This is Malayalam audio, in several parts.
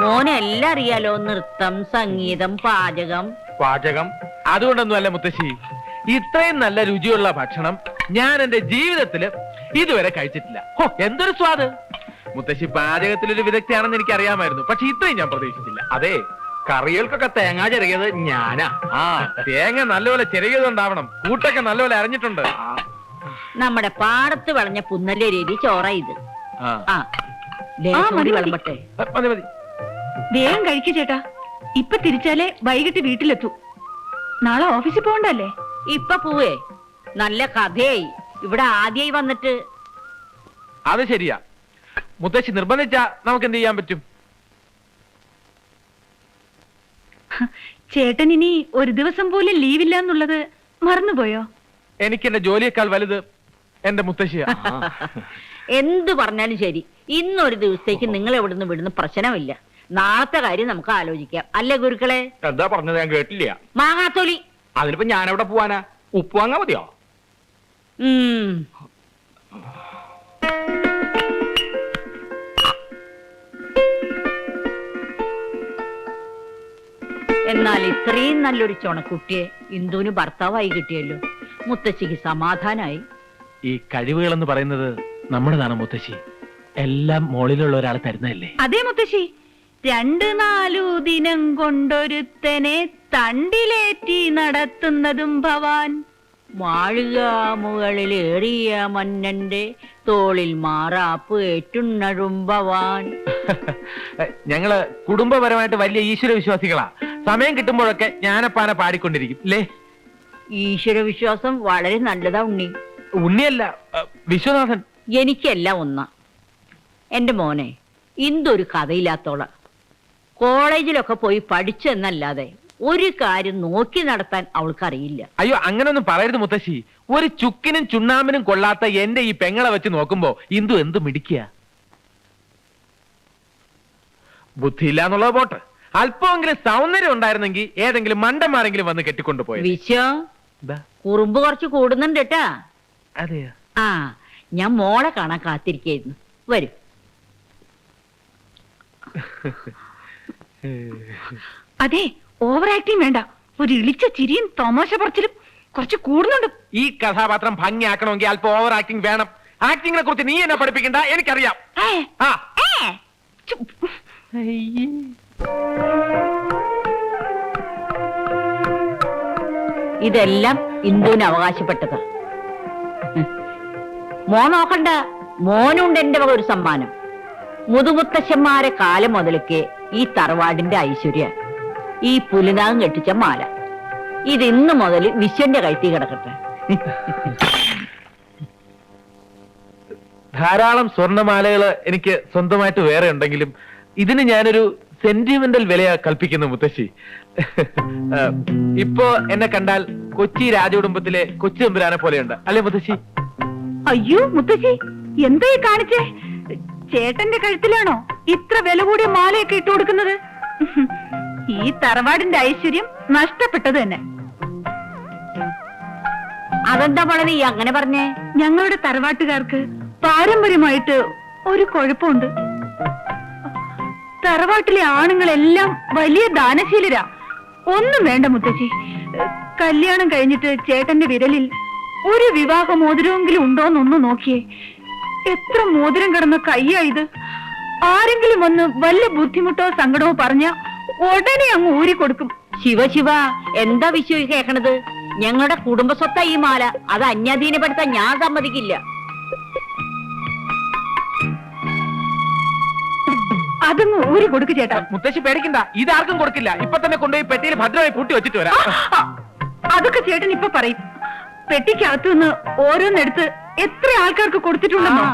മോനെ എല്ലാം അറിയാലോ നൃത്തം സംഗീതം പാചകം. പാചകം? അതുകൊണ്ടൊന്നുമല്ല മുത്തശ്ശി. ഇത്രയും നല്ല രുചിയുള്ള ഭക്ഷണം ഞാൻ എന്റെ ജീവിതത്തിൽ ഇതുവരെ കഴിച്ചിട്ടില്ല. ഹോ എന്തൊരു സ്വാദ്. മുത്തശ്ശി പാചകത്തിലൊരു വിദഗ്ധയാണെന്ന് എനിക്ക് അറിയാമായിരുന്നു പക്ഷെ ഇത്രയും ഞാൻ പ്രതീക്ഷിച്ചില്ല. അതെ കറികൾക്കൊക്കെ തേങ്ങ ചെറിയത് ഞാനാ. ആ തേങ്ങ നല്ലപോലെ ചെറിയതുണ്ടാവണം കൂട്ടൊക്കെ നല്ലപോലെ അറിഞ്ഞിട്ടുണ്ട് നമ്മുടെ പാടത്ത് വളഞ്ഞ പുന്നല്ലേ രീതി ചോറ ഇത്. ആ. ആ ലേശം ആ, മതി, കൂടി മതി. വിളമ്പട്ടെ. മതി മതി. വേഗം കഴിക്കു ചേട്ടാ. ഇപ്പൊ തിരിച്ചാലേ വൈകിട്ട് വീട്ടിലെത്തൂ. നാളെ ഓഫീസിൽ പോകണ്ടല്ലേ? ഇപ്പൊ പോവേ. നല്ല കഥയായി. ഇവിടെ ആദ്യമായി വന്നിട്ട്. അത് ശരിയാ. മുത്തശ്ശി നിർബന്ധിച്ചാ നമുക്ക് എന്ത് ചെയ്യാൻ പറ്റും? ചേട്ടൻ ഇനി ഒരു ദിവസം പോലും ലീവില്ല എന്നുള്ളത് മറന്നുപോയോ? എനിക്ക് എന്റെ ജോലിയേക്കാൾ വലുത് എന്റെ മുത്തശ്ശിയാ. എന്ത് പറഞ്ഞാലും ശരി. ഇന്നൊരു ദിവസത്തേക്ക് നിങ്ങൾ എവിടുന്ന് വിടുന്ന പ്രശ്നമില്ല. നാളത്തെ കാര്യം നമുക്ക് ആലോചിക്കാം. അല്ലേ ഗുരുക്കളെ? എന്താ പറഞ്ഞത്? ഞാൻ കേട്ടില്ല. മാങ്ങാത്തൊലി. അതിനിപ്പോ ഞാൻ എവിടെ പോവാനാ? ഉപ്പ് വാങ്ങാ മതിയോ? എന്നാൽ ഇത്രയും നല്ലൊരു ചുണക്കുട്ടിയെ ഇന്ദുവിന് ഭർത്താവായി കിട്ടിയല്ലോ. മുത്തശ്ശിക്ക് സമാധാനായി. ഈ കഴിവുകൾ എന്ന് പറയുന്നത് നമ്മുടെതാണ് മുത്തശ്ശി. എല്ലാം മോളിലുള്ള ഒരാൾ തരുന്നതല്ലേ? അതേ മുത്തശ്ശി. രണ്ട് നാലു ദിനം കൊണ്ടൊരുത്തനെ തണ്ടിലേറ്റി നടത്തുന്നതും ഭവാൻ. മാളിക മുകളിലേറിയ മന്നന്റെ തോളിൽ മാറാപ്പ് ഏറ്റുണ്ണഴുമ്പവാൻ ഞങ്ങൾ കുടുംബപരമായിട്ട് വലിയ ഈശ്വര വിശ്വാസികളാ സമയം കിട്ടുമ്പോഴൊക്കെ ഞാനപ്പാനെ പാടിക്കൊണ്ടിരിക്കും അല്ലേ ഈശ്വര വിശ്വാസം വളരെ നല്ലതാ ഉണ്ണി. ഉണ്ണിയല്ല അഹ് വിശ്വനാഥൻ. എനിക്കെല്ലാം ഒന്നാ. എന്റെ മോനെ ഇന്തൊരു കഥയില്ലാത്തോള. കോളേജിലൊക്കെ പോയി പഠിച്ചു എന്നല്ലാതെ ഒരു കാര്യം നോക്കി നടത്താൻ അവൾക്കറിയില്ല. അയ്യോ അങ്ങനെ ഒന്നും പറയരുത് മുത്തശ്ശി. ഒരു ചുക്കിനും ചുണ്ണാമ്പിനും കൊള്ളാത്ത എന്റെ ഈ പെങ്ങളെ വെച്ച് നോക്കുമ്പോ ഇന്ദു എന്ത് മിടിക്കുക ബുദ്ധിയില്ല എന്നുള്ളത് പോട്ടെ. അല്പമെങ്കിലും സൗന്ദര്യം ഉണ്ടായിരുന്നെങ്കിൽ ഏതെങ്കിലും മണ്ടന്മാരെങ്കിലും വന്ന് കെട്ടിക്കൊണ്ടുപോയി വിശ്വ കുറുമ്പ് കുറച്ച് കൂടുന്നുണ്ട് കേട്ടാ അതെയോ? ആ ഞാൻ മോളെ കാണാൻ കാത്തിരിക്കായിരുന്നു. വരും. അതെ ഓവർ ആക്ടിങ് വേണ്ട. ഒരു ഇളിച്ച ചിരിയും തമാശ പറച്ചിലും കുറച്ച് കൂടുന്നുണ്ട്. ഈ കഥാപാത്രം ഭംഗിയാക്കണമെങ്കിൽ അല്പം ഓവർ ആക്ടിങ് വേണം. ആക്ടിങ്ങിനെ കുറിച്ച് നീ എന്നെ പഠിപ്പിക്കണ്ട എനിക്കറിയാം. ഏ, ആ. ഏ, ചു, ഇതെല്ലാം ഇന്ദുവിന് അവകാശപ്പെട്ടതാ. ഉം. മോ നോക്കണ്ട മോനുണ്ട് എന്റെ വക ഒരു സമ്മാനം. മുതുമുത്തശ്ശന്മാരെ കാലം മുതലൊക്കെ ഈ തറവാടിന്റെ ഐശ്വര്യ ഈ പുലിനാഗം കെട്ടിച്ച മാല. ഇത് ഇന്ന് മുതൽ വിശ്വന്റെ കഴുത്തി കിടക്കട്ടെ. ധാരാളം സ്വർണമാലകൾ എനിക്ക് സ്വന്തമായിട്ട് വേറെ ഉണ്ടെങ്കിലും ഇതിന് ഞാനൊരു സെന്റിമെന്റൽ വിലയാ കൽപ്പിക്കുന്നു മുത്തശ്ശി. ഇപ്പോ എന്നെ കണ്ടാൽ കൊച്ചി രാജകുടുംബത്തിലെ കൊച്ചു തമ്പുരാനെ പോലെയുണ്ട്. അല്ലെ മുത്തശ്ശി? അയ്യോ മുത്തശ്ശി എന്താ ഈ കാണിച്ചേ? ചേട്ടന്റെ കഴുത്തിലാണോ ഇത്ര വില കൂടിയ മാലയൊക്കെ ഇട്ടു കൊടുക്കുന്നത് ഈ തറവാടിന്റെ ഐശ്വര്യം നഷ്ടപ്പെട്ടത് തന്നെ. അതെന്താ മോളെ നീ അങ്ങനെ പറഞ്ഞേ? ഞങ്ങളുടെ തറവാട്ടുകാർക്ക് പാരമ്പര്യമായിട്ട് ഒരു കുഴപ്പമുണ്ട്. തറവാട്ടിലെ ആണുങ്ങളെല്ലാം വലിയ ദാനശീലരാ. ഒന്നും വേണ്ട മുത്തശ്ശി. കല്യാണം കഴിഞ്ഞിട്ട് ചേട്ടന്റെ വിരലിൽ ഒരു വിവാഹ മോതിരമെങ്കിലും ഉണ്ടോന്നൊന്ന് നോക്കിയേ. എത്ര മോതിരം കിടന്ന കയ്യാ ഇത്. ആരെങ്കിലും വന്ന് വല്ല ബുദ്ധിമുട്ടോ സങ്കടമോ പറഞ്ഞ ഉടനെ അങ്ങ് ഊരി കൊടുക്കും. ശിവ ശിവ എന്താ വിശ്വ ഈ കേക്കണത്? ഞങ്ങളുടെ കുടുംബ സ്വത്താ ഈ മാല. അത് അന്യാധീനപ്പെടുത്താൻ ഞാൻ സമ്മതിക്കില്ല. അതങ്ങ് ഊരി കൊടുക്കു ചേട്ടാ. മുത്തശ്ശി പേടിക്കണ്ട. ഇതാർക്കും കൊടുക്കില്ല. ഇപ്പൊ തന്നെ കൊണ്ടുപോയി പെട്ടിയിൽ ഭദ്രമായി പൂട്ടി വെച്ചിട്ട് വരാം. അതൊക്കെ ചേട്ടൻ ഇപ്പൊ പറയും. പെട്ടിക്കകത്തു നിന്ന് ഓരോന്നെടുത്ത് എത്ര ആൾക്കാർക്ക് കൊടുത്തിട്ടുണ്ടെന്നോ?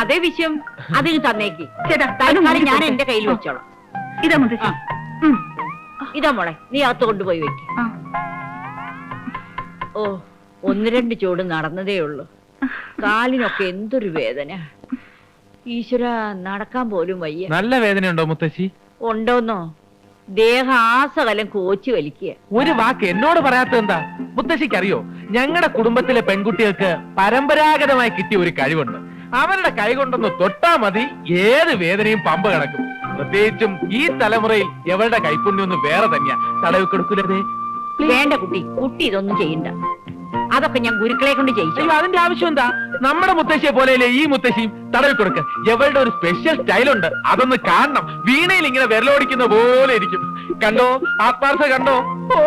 അതേ വിഷയം അതിന് തന്നേക്ക്. ചേട്ടാ ഞാൻ എന്റെ കയ്യിൽ വെച്ചോളാം. ഇതാ മുത്തശ്ശി. ഇതാ മോളെ നീ അകത്ത് കൊണ്ടുപോയി വെക്ക്. ഓ ഒന്ന് രണ്ട് ചൂട് നടന്നതേ ഉള്ളൂ. കാലിനൊക്കെ എന്തൊരു വേദന. ഈശ്വര നടക്കാൻ പോലും വയ്യ. നല്ല വേദന വേദനയുണ്ടോ മുത്തശ്ശി? ഉണ്ടോന്നോ? ദേഹാസകലം കോച്ചി വലിക്കുക. ഒരു വാക്ക് എന്നോട് പറയാത്ത എന്താ? മുത്തശ്ശിക്ക് അറിയോ ഞങ്ങളുടെ കുടുംബത്തിലെ പെൺകുട്ടികൾക്ക് പരമ്പരാഗതമായി കിട്ടിയ ഒരു കഴിവുണ്ട്. അവരുടെ കൈ കൊണ്ടൊന്ന് തൊട്ടാ മതി ഏത് വേദനയും പമ്പ് കിടക്കും. പ്രത്യേകിച്ചും ഈ തലമുറയിൽ എവളുടെ കൈപ്പുണ്യം ഒന്ന് വേറെ തന്നെയാ. തടവി കൊടുക്കരുതേ വേണ്ട കുട്ടി. കുട്ടി ഇതൊന്നും ചെയ്യണ്ട. അതൊക്കെ ഞാൻ ഗുരുക്കളെ കൊണ്ട് ചെയ്യിച്ചു. അതിന്റെ ആവശ്യം എന്താ? നമ്മുടെ മുത്തശ്ശിയെ പോലെയല്ലേ ഈ മുത്തശ്ശിയും തടവി കൊടുക്ക. എവളുടെ ഒരു സ്പെഷ്യൽ സ്റ്റൈലുണ്ട് അതൊന്ന് കാണണം. വീണയിൽ ഇങ്ങനെ വിരലോടിക്കുന്ന പോലെ ഇരിക്കും. കണ്ടോ? ആത്മാർത്ഥ കണ്ടോ? ഓ.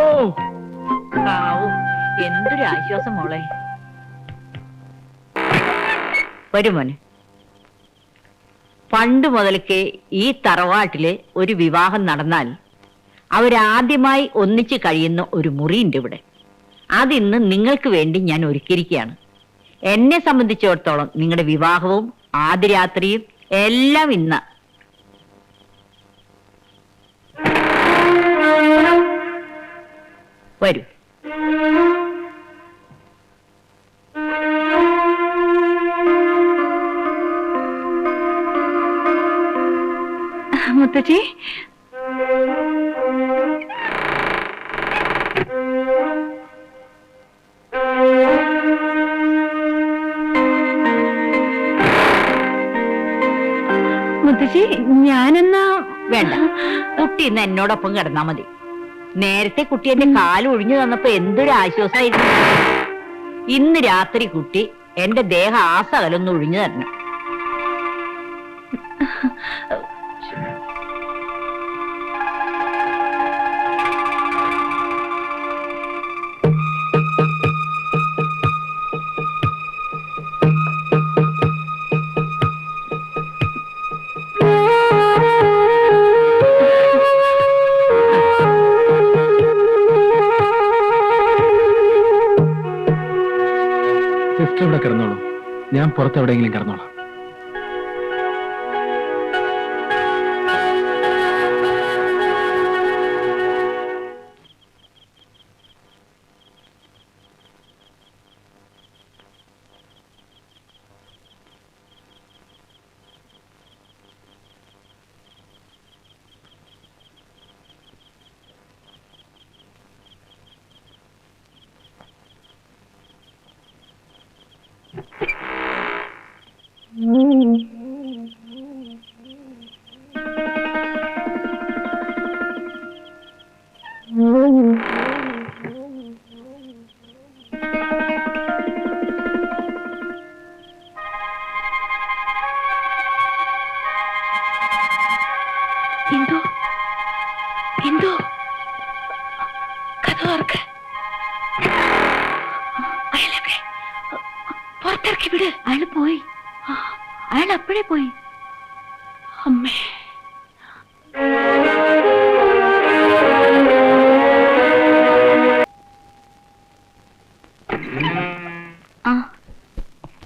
എന്തൊരു ആശ്വാസം മോളെ. വരും മോനെ. പണ്ട് മുതൽക്കേ ഈ തറവാട്ടിൽ ഒരു വിവാഹം നടന്നാൽ അവരാദ്യമായി ഒന്നിച്ച് കഴിയുന്ന ഒരു മുറിയുണ്ട് ഇവിടെ. അതിന്ന് നിങ്ങൾക്ക് വേണ്ടി ഞാൻ ഒരുക്കിയിരിക്കുകയാണ്. എന്നെ സംബന്ധിച്ചിടത്തോളം നിങ്ങളുടെ വിവാഹവും ആദ്യരാത്രിയും എല്ലാം ഇന്ന്. വരൂ. മുത്തച്ഛി മുത്തശ്ശി ഞാനെന്നാ വേണ്ട. കുട്ടി ഇന്ന് എന്നോടൊപ്പം കിടന്നാ മതി. നേരത്തെ കുട്ടി എന്റെ കാൽ ഒഴിഞ്ഞു തന്നപ്പോ എന്തൊരു ആശ്വാസമായിരുന്നു ഇന്ന് രാത്രി കുട്ടി എന്റെ ദേഹ ആസകലൊന്ന് ഒഴിഞ്ഞു തരണം. ഇവിടെ കിടന്നോളൂ. ഞാൻ പുറത്ത് എവിടെയെങ്കിലും കിടന്നോളാം.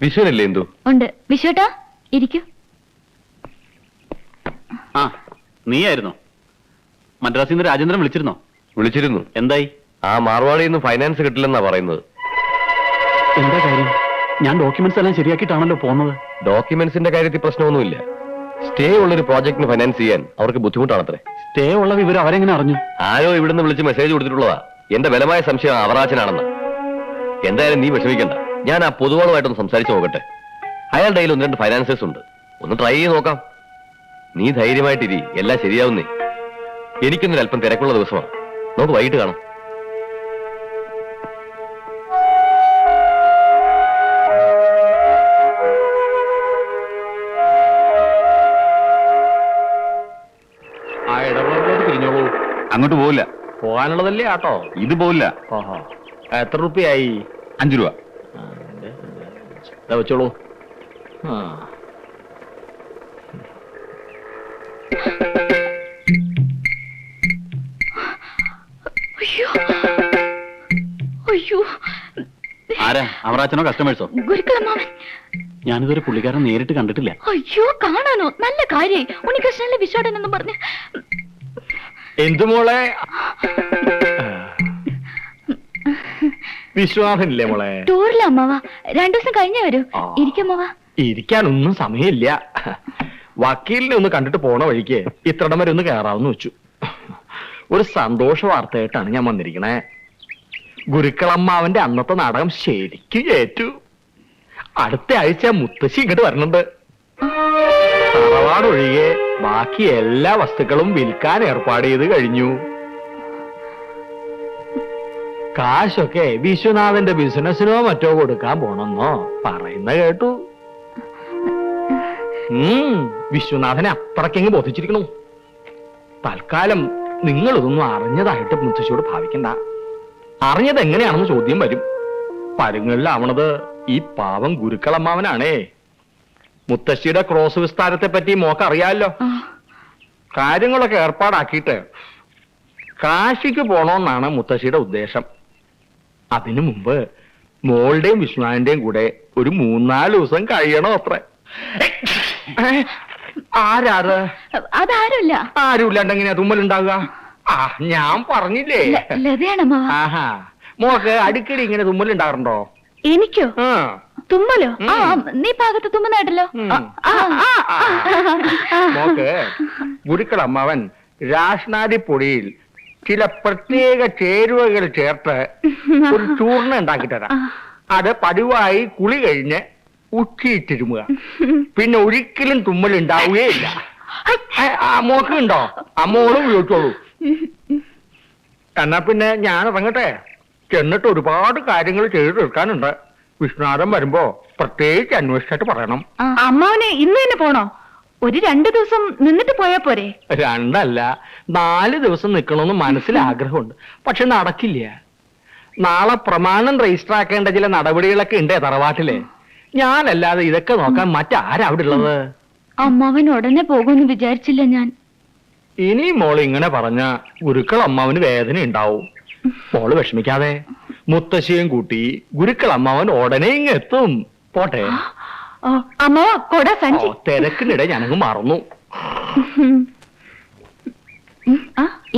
വിഷുവിനല്ലേ എന്തു? ഉണ്ട്. വിശ്വട്ടാ ഇരിക്കൂ. ആ നീയായിരുന്നോ. മദ്രാസിൽ നിന്ന് രാജേന്ദ്രൻ വിളിച്ചിരുന്നോ? വിളിച്ചിരുന്നു. എന്തായി? ആ മാർവാടിയിൽ നിന്ന് ഫൈനാൻസ് കിട്ടില്ലെന്നാ പറയുന്നത്. എന്താ കാര്യം? ഞാൻ ഡോക്യുമെന്റ്സ് എല്ലാം ശരിയാക്കിയിട്ടാണല്ലോ പോകുന്നത് ഡോക്യുമെന്റ്സിന്റെ കാര്യത്തിൽ പ്രശ്നമൊന്നുമില്ല. സ്റ്റേ ഉള്ള ഒരു പ്രോജക്റ്റിന് ഫൈനാൻസ് ചെയ്യാൻ അവർക്ക് ബുദ്ധിമുട്ടാണത്രേ. സ്റ്റേ ഉള്ള വിവരം അവരെങ്ങനെ അറിഞ്ഞു? ആരോ ഇവിടുന്ന് വിളിച്ച് മെസ്സേജ് കൊടുത്തിട്ടുള്ളതാ. എന്റെ ബലമായ സംശയം അവറാച്ചനാണെന്ന്. എന്തായാലും നീ വിഷമിക്കണ്ട. ഞാൻ ആ പൊതുവാളുമായിട്ടൊന്ന് സംസാരിച്ചു നോക്കട്ടെ അയാളുടെ കയ്യിൽ ഒന്ന് രണ്ട് ഫൈനാൻസേഴ്സ് ഉണ്ട്. ഒന്ന് ട്രൈ ചെയ്ത് നോക്കാം. നീ ധൈര്യമായിട്ടിരി എല്ലാം ശരിയാവുന്നേ. എനിക്കൊന്നൊരു അല്പം തിരക്കുള്ള ദിവസമാണ്. നമുക്ക് വൈകിട്ട് കാണാം. ആ ഇടപാടിലോട്ട് തിരിഞ്ഞോളൂ. അങ്ങോട്ട് പോവില്ല. പോകാനുള്ളതല്ലേ ആട്ടോ? ഇത് പോവില്ല. എത്ര റുപ്യായി? അഞ്ചു രൂപ. വെച്ചോളൂ. ആ. അയ്യോ. അയ്യോ. ആരാ? അവറാച്ചനോ കസ്റ്റമേഴ്സോ? ഗുരുക്കളമാവൻ ഞാനിതൊരു പുള്ളിക്കാരൻ നേരിട്ട് കണ്ടിട്ടില്ല. അയ്യോ കാണാനോ? നല്ല കാര്യായി. ഉണ്ണികൃഷ്ണനിലെ വിശ്വാടൻ എന്ന് പറഞ്ഞ്. എന്തു മോളെ വിശ്വാസമില്ലേ മോളെ? ടൂറില്ല അമ്മാവാ. രണ്ടു ദിവസം കഴിഞ്ഞേ വരൂ. ഇരിക്കമ്മാവാ ഇരിക്കാനൊന്നും സമയമില്ല. വക്കീലിനെ ഒന്ന് കണ്ടിട്ട് പോണ വഴിക്ക് ഇത്രടം വരെ ഒന്ന് കയറാവുന്ന വെച്ചു. ഒരു സന്തോഷ വാർത്തയായിട്ടാണ് ഞാൻ വന്നിരിക്കണേ. ഗുരുക്കളമ്മാവന്റെ അന്നത്തെ നാടകം ശരിക്കും ഏറ്റു. അടുത്ത ആഴ്ച മുത്തശ്ശി ഇങ്ങോട്ട് വരണുണ്ട് തറവാടൊഴികെ ബാക്കി എല്ലാ വസ്തുക്കളും വിൽക്കാൻ ഏർപ്പാട് ചെയ്ത് കഴിഞ്ഞു. കാശൊക്കെ വിശ്വനാഥന്റെ ബിസിനസ്സിനോ മറ്റോ കൊടുക്കാൻ പോണെന്നോ പറയുന്ന കേട്ടു. വിശ്വനാഥനെ അത്രയ്ക്കങ്ങ് ബോധിച്ചിരിക്കണു. തൽക്കാലം നിങ്ങൾ ഇതൊന്നും അറിഞ്ഞതായിട്ട് മുത്തശ്ശിയോട് ഭാവിക്കണ്ട. അറിഞ്ഞത് എങ്ങനെയാണെന്ന് ചോദ്യം വരും. പരുങ്ങളിലാവണത് ഈ പാവം ഗുരുക്കളമ്മാവനാണേ. മുത്തശ്ശിയുടെ ക്രോസ് വിസ്താരത്തെ പറ്റി മോക്ക് അറിയാമല്ലോ കാര്യങ്ങളൊക്കെ ഏർപ്പാടാക്കിയിട്ട് കാശിക്ക് പോണോന്നാണ് മുത്തശ്ശിയുടെ ഉദ്ദേശം. അതിനു മുമ്പ് മോളുടെയും വിഷ്ണുവിന്റെയും കൂടെ ഒരു മൂന്നാൽ ദിവസം കഴിയണോ അത്ര. ആരാത്? അതാരുമില്ല. ആരുമില്ലാണ്ട് എങ്ങനെയാ തുമ്മലുണ്ടാവുക? ആ ഞാൻ പറഞ്ഞില്ലേ? ആഹാ. മോക്ക് അടിക്കടി ഇങ്ങനെ തുമ്മലുണ്ടാകാറുണ്ടോ? എനിക്കോ? തുമ്മലോ? നീ പാകത്ത് തുമ്മുന്നായിട്ടല്ലോ. മോക്ക് ഗുരുക്കളമ്മാവൻ രാഷ്നാദി പൊടിയിൽ ചില പ്രത്യേക ചേരുവകൾ ചേർത്ത് ഒരു ചൂർണ ഉണ്ടാക്കി തരാം. അത് പതിവായി കുളി കഴിഞ്ഞ് ഉച്ചയിട്ടിരുമുക. പിന്നെ ഒരിക്കലും തുമ്മൽ ഉണ്ടാവുകയില്ല. ആ മോക്ക് ഉണ്ടോ? അമ്മോളും ഉപയോഗിച്ചോളൂ. എന്നാ പിന്നെ ഞാൻ ഇറങ്ങട്ടെ ചെന്നിട്ട് ഒരുപാട് കാര്യങ്ങൾ ചെയ്തു തീർക്കാനുണ്ട്. വിഷ്ണുനാഥൻ വരുമ്പോ പ്രത്യേകിച്ച് അന്വേഷിച്ചിട്ട് പറയണം. അമ്മാവനെ ഇന്ന് തന്നെ പോണോ? ഒരു രണ്ടു ദിവസം നിന്നിട്ട് പോയാ പോരെ? രണ്ടല്ല നാല് ദിവസം നിൽക്കണമെന്ന് മനസ്സിൽ ആഗ്രഹമുണ്ട്. പക്ഷെ നടക്കില്ല. നാളെ പ്രമാണം രജിസ്റ്റർ ആക്കേണ്ട ചില നടപടികളൊക്കെ ഉണ്ടേ തറവാട്ടിലെ. ഞാനല്ലാതെ ഇതൊക്കെ നോക്കാൻ മറ്റാരാ അവിടെ ഉള്ളത്? അമ്മാവൻ ഉടനെ പോകുമെന്ന് വിചാരിച്ചില്ല ഞാൻ. ഇനി മോൾ ഇങ്ങനെ പറഞ്ഞ ഗുരുക്കൾ അമ്മാവന് വേദന ഉണ്ടാവും. മോൾ വിഷമിക്കാതെ. മുത്തശ്ശിയും കൂട്ടി ഗുരുക്കൾ അമ്മാവൻ ഉടനെ ഇങ്ങെത്തും പോട്ടെ. കൊട സഞ്ചി. തിരക്കിനിടെ ഞാനങ്ങ് മറന്നു.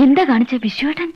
എന്താ കാണിച്ച വിശ്വേട്ടൻ?